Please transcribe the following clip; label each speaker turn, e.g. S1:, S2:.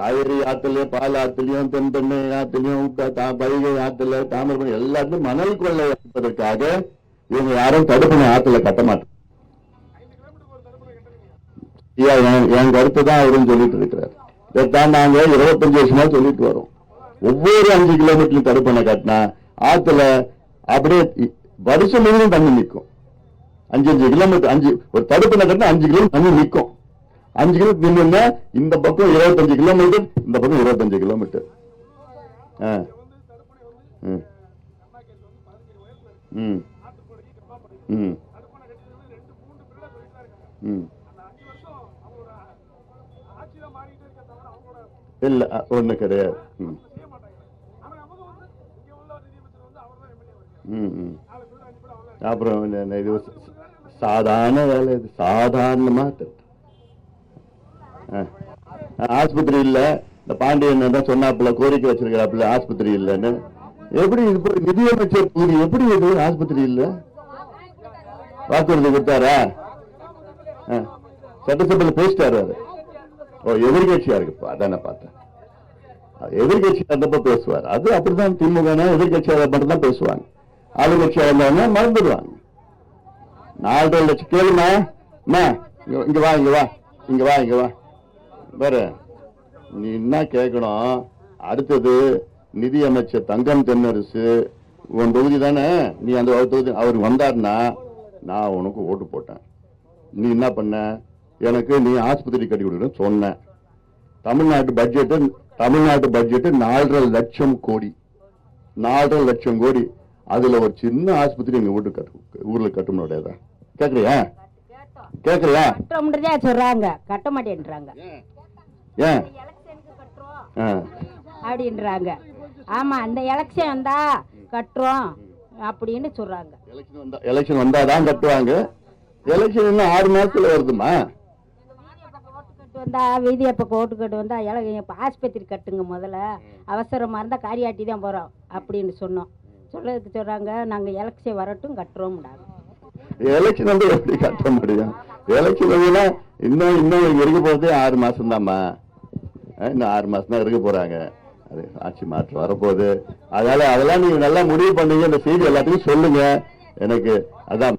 S1: காவிரி ஆத்துல பால் ஆத்துலயும் தென்பெண்ணை ஆத்துலயும் த- தா- வைகை ஆத்துல தாமிரபரணி எல்லாத்தையும் மணல் கொள்ளை அடிப்பதற்காக இவங்க யாரும் தடுப்பணை ஆத்துல கட்ட மாட்டாங்க என் கருத்து தான் அவரும் சொல்லிட்டு இருக்கிறார். இதைத்தான் நாங்க இருபத்தஞ்சு வருஷமா சொல்லிட்டு வரோம். ஒவ்வொரு அஞ்சு கிலோமீட்டர் தடுப்பணை கட்டினா ஆத்துல அப்படியே வருஷம் முழுவதும் தண்ணி நிற்கும். அஞ்சு அஞ்சு கிலோமீட்டர் அஞ்சு ஒரு தடுப்பணை கட்டினா அஞ்சு கிலோமீட்டர் தண்ணி நிற்கும். அஞ்சு கிலோ நின்னுன்னா இந்த பக்கம் இருபத்தஞ்சு கிலோமீட்டர் இந்த பக்கம் இருபத்தஞ்சு கிலோமீட்டர். ஆ. ம். ம். ம். ம். இல்ல அ, ஒண்ணு கிடையாது. ம். ம் ம். அப்புறம் சாதாரண வேலை இது சாதாரணமா ஆஸ்பத்திரி இல்லை இந்த பாண்டியன் தான் சொன்னாப்புல கோரிக்கை வச்சிருக்கிறாப்புல ஆஸ்பத்திரி இல்லைன்னு எப்படி இது நிதியமைச்சர் கூறி எப்படி இது ஆஸ்பத்திரி இல்லை வாக்குறுதி கொடுத்தாரா? ஆ. சட்டசபையில் பேசிட்டாரு ஓ எதிர்கட்சியா இருக்கு அதான் பார்த்தேன். எதிர்கட்சியா இருந்தப்ப பேசுவார். அது அப்படிதான் திமுக எதிர்கட்சியாக மட்டும் தான் பேசுவாங்க. ஆளுங்கட்சியா இருந்தாங்கன்னா மறந்துடுவாங்க. நாலரை லட்சம் கேளுமா. இங்க வா இங்க வா இங்க வா இங்க வா. பாரு நீ என்ன கேட்கணும் அடுத்தது நிதி அமைச்சர் தங்கம் தென்னரசு உன் தொகுதி தானே? நீ அந்த தொகுதி அவர் வந்தாருன்னா நான் உனக்கு ஓட்டு போட்டேன். நீ என்ன பண்ண? எனக்கு நீ ஆஸ்பத்திரி கட்டி கொடுக்கணும்னு சொன்ன. தமிழ்நாட்டு பட்ஜெட் தமிழ்நாட்டு பட்ஜெட் நாலரை லட்சம் கோடி. நாலரை லட்சம் கோடி. அதுல ஒரு சின்ன ஆஸ்பத்திரி எங்க வீட்டு கட்டு ஊர்ல கட்டணுடையதா கேக்குறியா கேக்குறியா
S2: கட்டுறோம்ன்றதே சொல்றாங்க. கட்ட மாட்டேன்றாங்க.
S1: ஏன்.
S2: அப்படின்றாங்க ஆமா அந்த எலெக்ஷன் வந்தா கட்டுறோம் அப்படின்னு சொல்றாங்க.
S1: எலெக்ஷன் வந்தா வந்தாதான் கட்டுவாங்க. எலெக்ஷன் இன்னும் ஆறு மாசத்துல வருதுமா?
S2: கட்டு வந்தா வீதிய பக்கம் ஓட்டு கட்டு வந்தா இப்போ ஆஸ்பத்திரி கட்டுங்க முதல்ல. அவசரமா இருந்தா காரியாட்டி தான் போறோம் அப்படின்னு சொன்னோம். சொல்றதுக்கு சொல்றாங்க நாங்க எலெக்ஷன் வரட்டும் கட்டுறோம்டாங்க
S1: எலெக்ஷன் வந்து எப்படி கட்ட முடியும்? வேலைக்கு வந்துன்னா இன்னும் இன்னும் இருக்க போறதே ஆறு மாதம்தாம்மா இன்னும் ஆறு மாதம் தான் இருக்க போகிறாங்க அது ஆட்சி மாற்றம் வரப்போகுது. அதனால் அதெல்லாம் நீங்கள் நல்லா முடிவு பண்ணீங்க. இந்த செய்தி எல்லாத்துக்கும் சொல்லுங்கள் எனக்கு அதான்